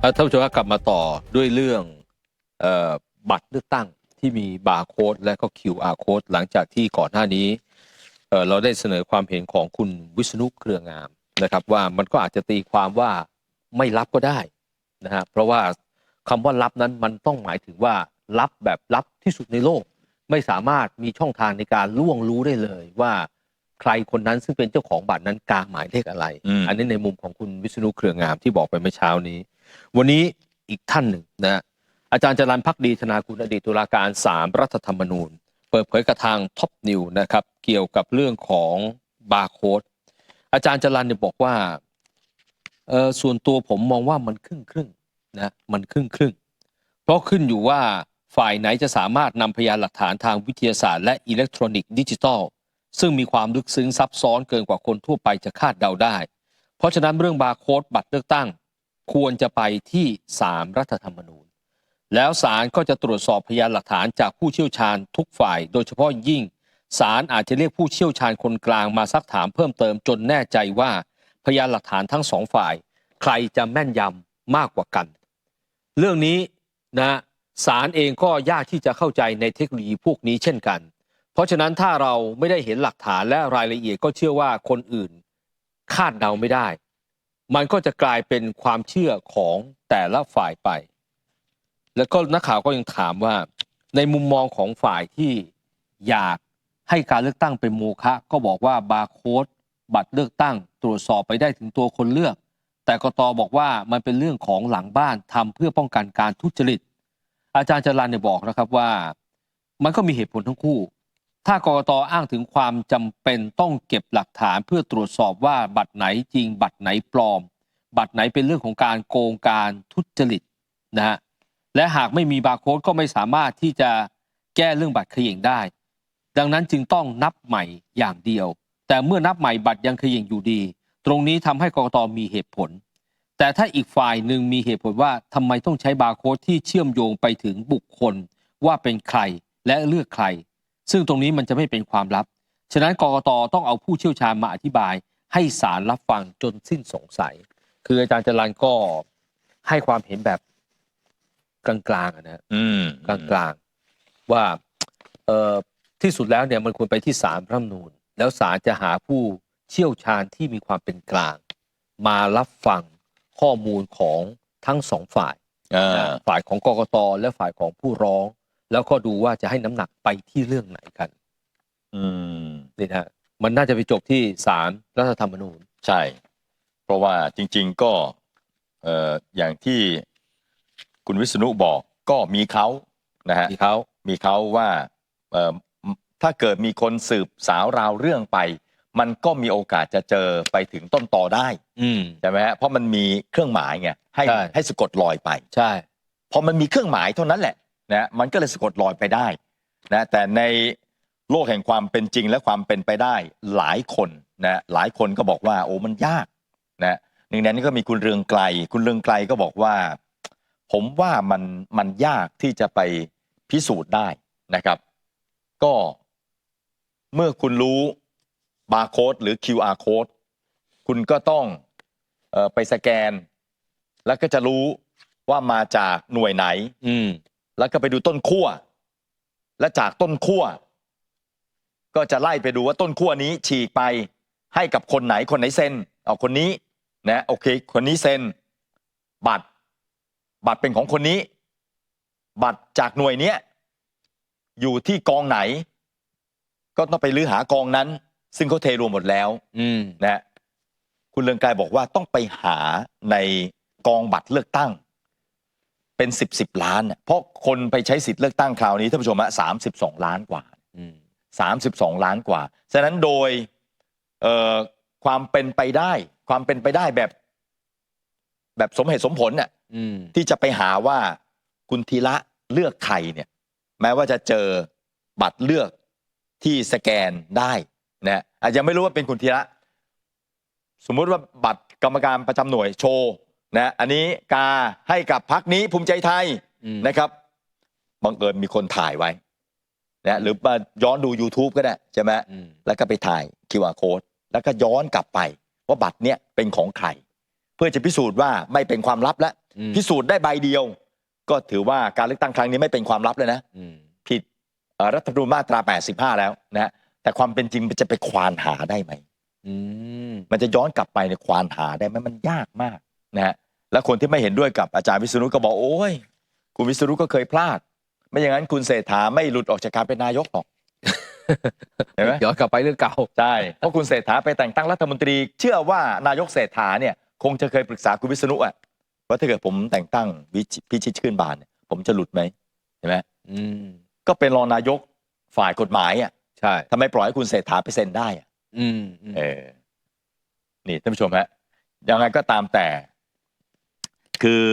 เอ่อท่านผู้ชมครับกลับมาต่อด้วยเรื่องเออบัตรเลือกตั้งที่มีบาร์โค้ดและก็ QR โค้ดหลังจากที่ก่อนหน้านี้เอ่อเราได้เสนอความเห็นของคุณวิษณุเครืองามนะครับ ว่ามันก็อาจจะตีความว่าไม่รับก็ได้นะฮะเพราะว่าคำว่ารับนั้นมันต้องหมายถึงว่ารับแบบรับที่สุดในโลก ไม่สามารถมีช่องทางในการล่วงรู้ได้เลยว่าใครคนนั้นซึ่งเป็นเจ้าของบัตรนั้นกาหมายเลขอะไรอืมอันนี้ในมุมของคุณวิษณุเครืองามที่บอกไปเมื่อเช้านี้ วันนี้อีกท่านหนึ่งนะอาจารย์จรันพักดีธนาคุณอดีตตุลาการสามรัฐธรรมนูญ เปิดเผยกับทางท็อปนิวนะครับเกี่ยวกับเรื่องของบาร์โค้ดอาจารย์จรันเนี่ยบอกว่าส่วนตัวผมมองว่ามันครึ่งครึ่งนะมันครึ่งครึ่งเพราะขึ้นอยู่ว่าฝ่ายไหนจะสามารถนำพยานหลักฐานทางวิทยาศาสตร์และอิเล็กทรอนิกส์ดิจิทัล ซึ่งมีความลึกซึ้งซับซ้อนเกินกว่าคนทั่วไปจะคาดเดาได้ เพราะฉะนั้นเรื่องบาร์โค้ดบัตรเลือกตั้ง ควรจะไปที่ศาลรัฐธรรมนูญ แล้วศาลก็จะตรวจสอบพยานหลักฐานจากผู้เชี่ยวชาญทุกฝ่าย โดยเฉพาะยิ่งศาลอาจจะเรียกผู้เชี่ยวชาญคนกลางมาซักถามเพิ่มเติมจนแน่ใจว่าพยานหลักฐานทั้งสองฝ่าย ใครจะแม่นยำมากกว่ากัน เรื่องนี้นะศาลเองก็ยากที่จะเข้าใจในเทคโนโลยีพวกนี้เช่นกัน เพราะฉะนั้นถ้าเราไม่ได้เห็นหลักฐานและรายละเอียดก็เชื่อว่าคนอื่น คาดเดาไม่ได้ มันก็จะกลายเป็นความเชื่อของแต่ละฝ่ายไป แล้วก็นักข่าวก็ยังถามว่า ในมุมมองของฝ่ายที่อยากให้การเลือกตั้งเป็นโมฆะก็บอกว่าบาร์โค้ดบัตรเลือกตั้ง ตรวจสอบไปได้ถึงตัวคนเลือก แต่กตบอกว่ามันเป็นเรื่องของหลังบ้านทำเพื่อป้องกันการทุจริต อาจารย์จรันเนี่ยบอกนะครับว่า มันก็มีเหตุผลทั้งคู่ ถ้ากกตอ้างถึงความจำเป็นต้องเก็บหลักฐานเพื่อตรวจสอบว่าบัตรไหนจริง บัตรไหนปลอม บัตรไหนเป็นเรื่องของการโกงการทุจริตนะฮะและหากไม่มีบาร์โค้ดก็ไม่สามารถที่จะแก้เรื่องบัตรเขย่งได้ ดังนั้นจึงต้องนับใหม่อย่างเดียว แต่เมื่อนับใหม่บัตรยังเขย่งอยู่ดี ตรงนี้ทำให้กกตมีเหตุผล แต่ถ้าอีกฝ่ายหนึ่งมีเหตุผลว่าทำไมต้องใช้บาร์โค้ดที่เชื่อมโยงไปถึงบุคคลว่าเป็นใครและเลือกใคร ซึ่งตรงนี้มันจะไม่เป็นความลับ ฉะนั้นกกตต้องเอาผู้เชี่ยวชาญมาอธิบาย ให้ศาลรับฟังจนสิ้นสงสัย คืออาจารย์จรันก็ให้ความเห็นแบบกลางๆอะนะอืมกลางๆว่าเอ่อที่สุดแล้วเนี่ยมันควรไปที่ศาลพระรัฐธรรมนูญ แล้วศาลจะหาผู้เชี่ยวชาญที่มีความเป็นกลาง มารับฟังข้อมูลของทั้งสองฝ่ายอ่านะฝ่ายของกกตและฝ่ายของผู้ร้อง แล้วก็ดูว่าจะให้น้ำหนักไปที่เรื่องไหนกันอืม นี่นะฮะมันน่าจะไปจบที่ศาลรัฐธรรมนูญ ใช่ เพราะว่าจริงๆก็เอ่ออย่างที่คุณวิษณุบอกก็มีเขานะฮะ ที่เขามีเขาว่าเอ่อถ้าเกิดมีคนสืบสาวราวเรื่องไป มันก็มีโอกาสจะเจอไปถึงต้นตอได้ อืม ใช่ไหมฮะเพราะมันมีเครื่องหมายไงให้ใช่ ให้สะกดรอยไป ใช่ พอมันมีเครื่องหมายเท่านั้นแหละ นะมันก็เลยสะกดรอยไปได้นะแต่ในโลกแห่งความเป็นจริงและความเป็นไปได้หลายคนนะหลายคนก็บอกว่าโอ้มันยากนะหนึ่งในนั้นก็มีคุณเรืองไกล คุณเรืองไกลก็บอกว่า ผมว่ามันมันยากที่จะไปพิสูจน์ได้นะครับ ก็เมื่อคุณรู้บาร์โค้ดหรือ QR code คุณก็ต้องออไปสแกน แล้วก็จะรู้ว่ามาจากหน่วยไหนอืม แล้วก็ไปดูต้นขั้วและจากต้นขั้วก็จะไล่ไปดูว่าต้นขั้วนี้ฉีกไปให้กับคนไหนคนไหนเซ็นเอาคนนี้นะโอเค คนนี้เซ็นบัตร บัตรเป็นของคนนี้ บัตรจากหน่วยเนี้ยอยู่ที่กองไหน ก็ต้องไปลื้อหากองนั้น ซึ่งเขาเทรวมหมดแล้ว อืมนะฮะคุณเลืองไกรบอกว่าต้องไปหาในกองบัตรเลือกตั้ง เป็นสิบสิบล้านน่ะเพราะคนไปใช้สิทธิ์เลือกตั้งคราวนี้ท่านผู้ชมอะสามสิบสองล้านกว่าอืมสามสิบสองล้านกว่า ฉะนั้นโดยเอ่อความเป็นไปได้ ความเป็นไปได้แบบ แบบสมเหตุสมผลน่ะ อืมที่จะไปหาว่าคุณธีระเลือกใครเนี่ย แม้ว่าจะเจอบัตรเลือกที่สแกนได้นะอาจจะไม่รู้ว่าเป็นคุณธีระสมมุติว่าบัตรกรรมการประจำหน่วยโชว์ นะอันนี้กาให้กับพักนี้ภูมิใจไทยอืมนะครับบังเอิญมีคนถ่ายไว้นะหรือมาย้อนดู YouTube ก็ได้ใช่ไหมอืมแล้วก็ไปถ่าย QR code แล้วก็ย้อนกลับไปว่าบัตรเนี้ยเป็นของใคร เพื่อจะพิสูจน์ว่าไม่เป็นความลับแล้วอืมพิสูจน์ได้ใบเดียว ก็ถือว่าการเลือกตั้งครั้งนี้ไม่เป็นความลับเลยนะอืมผิดเอ่อรัฐธรรมนูญมาตรา 85 แล้วนะฮะแต่ความเป็นจริงมันจะไปควานหาได้ไหมอืมมันจะย้อนกลับไปในควานหาได้ไหมมันยากมาก นะฮะแล้วคนที่ไม่เห็นด้วยกับอาจารย์วิษณุก็บอกโอ้ย คุณวิษณุก็เคยพลาด ไม่อย่างนั้นคุณเศรษฐาไม่หลุดออกจากการเป็นนายกหรอกเห็นไหมย้อนกลับไปเรื่องเก่าใช่เพราะคุณเศรษฐาไปแต่งตั้งรัฐมนตรี เชื่อว่านายกเศรษฐาเนี่ย คงจะเคยปรึกษาคุณวิษณุอะว่าถ้าเกิดผมแต่งตั้งวิชิพิชิตชื่นบานเนี่ยผมจะหลุดไหมเห็นไหมอืมก็เป็นรองนายกฝ่ายกฎหมายอะใช่ทำไมปล่อยให้คุณเศรษฐาไปเซ็นได้อะอืมอืมเออนี่ท่านผู้ชมฮะยังไงก็ตามแต่ คือ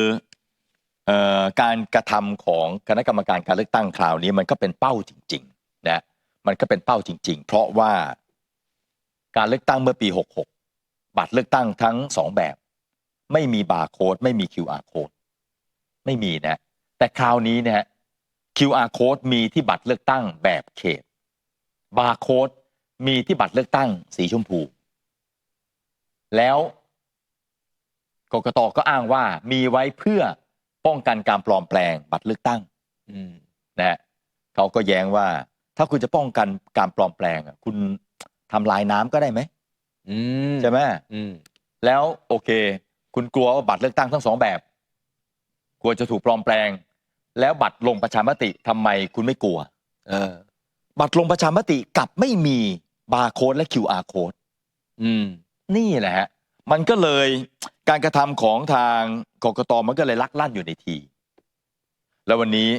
อการกระทำของคณะกรรมการการเลือกตั้งคราวนี้มันก็เป็นเป้าจริงๆนะมันก็เป็นเป้าจริง ๆ เพราะว่าการเลือกตั้งเมื่อปี 66 บัตรเลือกตั้งทั้งสองแบบ ไม่มีบาร์โค้ดไม่มี QR โค้ดไม่มีนะ แต่คราวนี้นะฮะ QR โค้ดมีที่บัตรเลือกตั้งแบบเขต บาร์โค้ดมีที่บัตรเลือกตั้งสีชมพู แล้ว กกตก็อ้างว่ามีไว้เพื่อป้องกันการปลอมแปลงบัตรเลือกตั้งอืมนะฮะเขาก็แย้งว่า ถ้าคุณจะป้องกันการปลอมแปลงอะคุณทำลายน้ำก็ได้ไหมอืมใช่ไหมอืมแล้วโอเค คุณกลัวว่าบัตรเลือกตั้งทั้งสองแบบ กลัวจะถูกปลอมแปลง แล้วบัตรลงประชามติทำไมคุณไม่กลัว เออ บัตรลงประชามติกลับไม่มีบาร์โค้ดและ QR โค้ดอืมนี่แหละฮะ มันก็เลยการกระทำของทางกกตมันก็เลยลักลั่นอยู่ในที แล้ววันนี้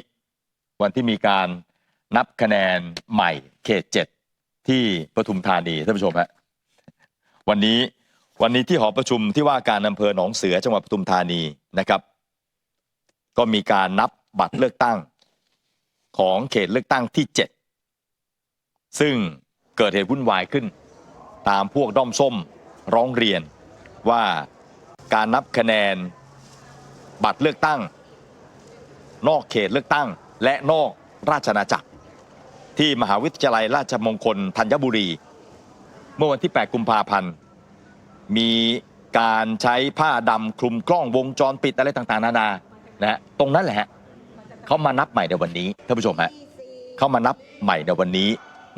วันที่มีการนับคะแนนใหม่เขตเจ็ดที่ปทุมธานีท่านผู้ชมฮะวันนี้วันนี้ที่หอประชุมที่ว่าการอำเภอหนองเสือจังหวัดปทุมธานีนะครับ ก็มีการนับบัตรเลือกตั้งของเขตเลือกตั้งที่เจ็ดซึ่งเกิดเหตุวุ่นวายขึ้น ตามพวกด้อมส้มร้องเรียน ว่าการนับคะแนนบัตรเลือกตั้ง นอกเขตเลือกตั้ง และนอกราชอาจักร ที่มหาวิทยาลัยราชมงคลธัญบุรี เมื่อวันที่ 8 กุมภาพันธ์ มีการใช้ผ้าดำคลุมกล้องวงจรปิดอะไรต่างๆ นานานะตรงนั้นแหละฮะเขามานับใหม่ในวันนี้ท่านผู้ชมฮะเขามานับใหม่ในวันนี้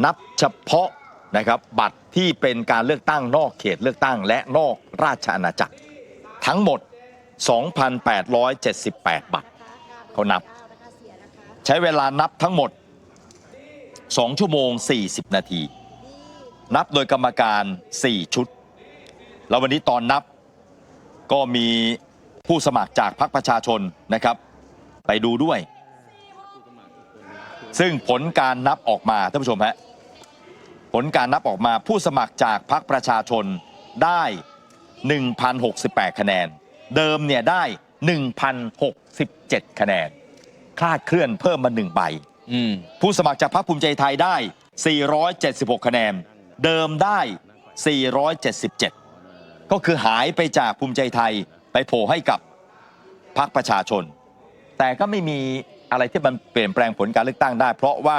นับเฉพาะ นะครับบัตรที่เป็นการเลือกตั้งนอกเขตเลือกตั้ง และนอกราชอาณาจักร ทั้งหมด 2,878 บัตรเขานับ ใช้เวลานับทั้งหมด 2 ชั่วโมง 40 นาที นับโดยกรรมการ 4 ชุด แล้ววันนี้ตอนนับก็มีผู้สมัครจากพรรคประชาชนนะครับ ไปดูด้วย ซึ่งผลการนับออกมาท่านผู้ชมฮะ ผลการนับออกมาผู้สมัครจากพรรคประชาชนได้ 1,068 คะแนน เดิมเนี่ยได้ 1,067 คะแนน คลาดเคลื่อนเพิ่มมาหนึ่งใบอืมผู้สมัครจากพรรคภูมิใจไทยได้ 476 คะแนน เดิมได้ 477 ก็คือหายไปจากภูมิใจไทยไปโผล่ให้กับพรรคประชาชน แต่ก็ไม่มีอะไรที่มันเปลี่ยนแปลงผลการเลือกตั้งได้ เพราะว่า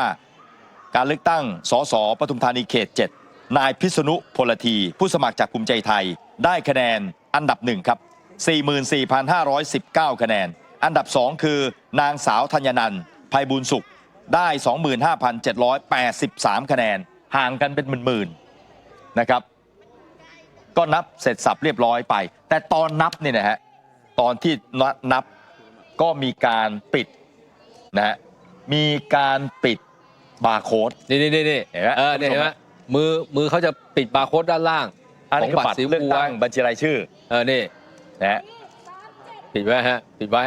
การเลือกตั้ง สสปทุมธานีเขต 7 นายพิษณุพลที ผู้สมัครจากภูมิใจไทย ได้คะแนนอันดับหนึ่งครับ 44,519 คะแนน อันดับ 2 คือนางสาวธัญนันท์ภัยบูลย์สุข ได้ 25,783 คะแนน ห่างกันเป็นหมื่นๆนะครับ ก็นับเสร็จสับเรียบร้อยไป แต่ตอนนับเนี่ยนะฮะ ตอนที่นับก็มีการปิดนะฮะ มีการปิด บาร์โค้ด นี่นี่นี่นี่เห็นไหม เออเนี่ยเห็นไหมมือมือเขาจะปิดบาร์โค้ดด้านล่าง อันขอนี้งคือบัตบัรตรสีเลือกฟูตั้ไว้งบัญชีรายชื่อเออนี่นะฮะปิดไว้ฮะปิดไว้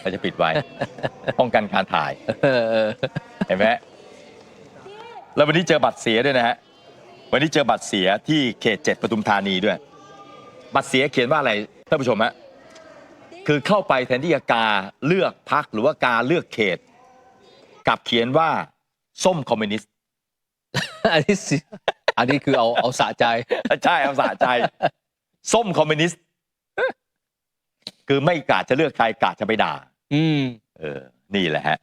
เราจะปิดไว้ ป้องกันการถ่าย เออเออเห็นไหมแล้ววันนี้เจอบัตรเสียด้วยนะฮะ วันนี้เจอบัตรเสียที่เขตเจ็ดปทุมธานีด้วย บัตรเสียเขียนว่าอะไรท่านผู้ชมฮะ คือเข้าไปแทนที่จะกาเลือกพักหรือว่ากาเลือกเขตกลับเขียนว่า ส้มคอมมิวนิสต์ อันนี้สิอันนี้คือเอาเอาสะใจ ใช่เอาสะใจ ส้มคอมมิวนิสต์ คือไม่กาจะเลือกใครกาจะไปด่า อืม เออ นี่แหละฮะ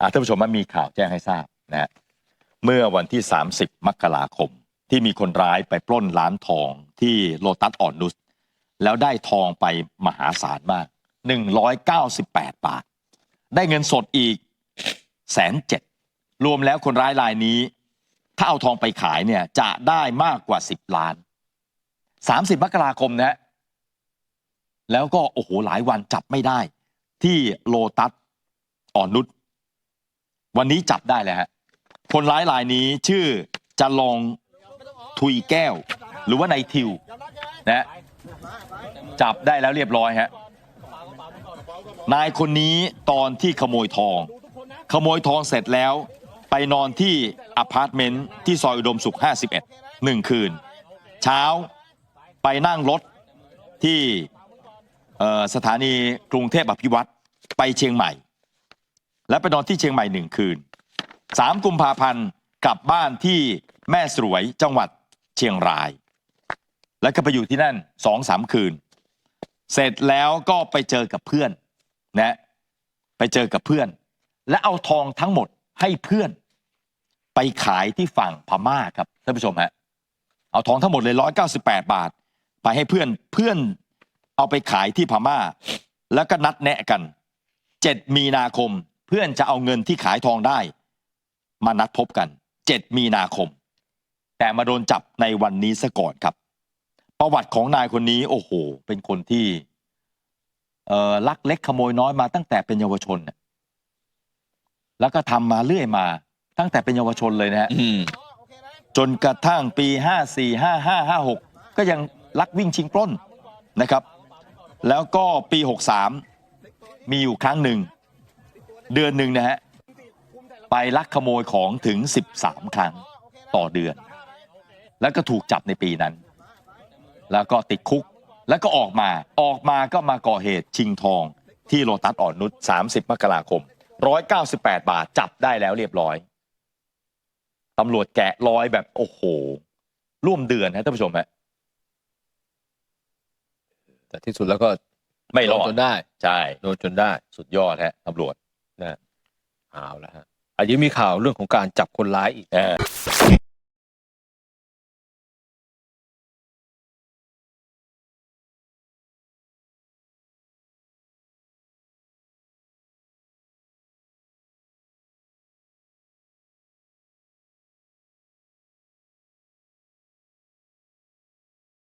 อะท่านผู้ชมมันมีข่าวแจ้งให้ทราบนะฮะเมื่อวันที่ 30 มกราคม ที่มีคนร้ายไปปล้นร้านทองที่โลตัสอ่อนนุสแล้วได้ทองไปมหาศาลมาก 198 บาท ได้เงินสดอีกแสนเจ็ด รวมแล้วคนร้ายรายนี้ ถ้าเอาทองไปขายเนี่ยจะได้มากกว่า 10 ล้าน 30 มกราคมนะแล้วก็โอ้โหหลายวันจับไม่ได้ ที่โลตัสอ่อนนุชวันนี้จับได้แล้วฮะคนร้ายรายนี้ชื่อจะลองทุยแก้ว หรือว่านายทิวนะจับได้แล้วเรียบร้อยฮะนายคนนี้ตอนที่ขโมยทอง ขโมยทองเสร็จแล้ว ไปนอนที่อพาร์ตเมนต์ที่ซอยอุดมสุข 51หนึ่งคืน เช้าไปนั่งรถที่สถานีกรุงเทพอภิวัตรไปเชียงใหม่ และไปนอนที่เชียงใหม่หนึ่งคืน 3 กุมภาพันธ์กลับบ้านที่แม่สรวยจังหวัดเชียงราย แล้วก็ไปอยู่ที่นั่นสองสามคืน เสร็จแล้วก็ไปเจอกับเพื่อนนะไปเจอกับเพื่อน และเอาทองทั้งหมด ให้เพื่อนไปขายที่ฝั่งพม่าครับท่านผู้ชมฮะเอาทองทั้งหมดเลย 198 บาท ไปให้เพื่อนเพื่อนเอาไปขายที่พม่า แล้วก็นัดแนะกัน 7 มีนาคมเพื่อนจะเอาเงินที่ขายทองได้ มานัดพบกัน 7 มีนาคม แต่มาโดนจับในวันนี้ซะก่อนครับ ประวัติของนายคนนี้โอ้โห เป็นคนที่เออลักเล็กขโมยน้อยมาตั้งแต่เป็นเยาวชนน่ะ แล้วก็ทำมาเรื่อยมา ตั้งแต่เป็นเยาวชนเลยนะฮะ อืม จนกระทั่งปี 54 55 56 ก็ยังลักวิ่งชิงปล้นนะครับ แล้วก็ปี 63 มีอยู่ครั้งหนึ่ง เดือนหนึ่งนะฮะ ไปลักขโมยของถึง 13 ครั้งต่อเดือน แล้วก็ถูกจับในปีนั้น แล้วก็ติดคุกแล้วก็ออกมาออกมาก็มาก่อเหตุชิงทองที่โลตัสอ่อนนุช30 มกราคม 198 บาทจับได้แล้วเรียบร้อยตำรวจแกะรอยแบบโอ้โห ร่วมเดือนฮะท่านผู้ชมฮะแต่ที่สุดแล้วก็ไม่รอโดนดจนได้ใช่โดนจนได้สุดยอดฮะตำรวจเอาละฮะอันนี้มีข่าวเรื่องของการจับคนร้ายอีกเออ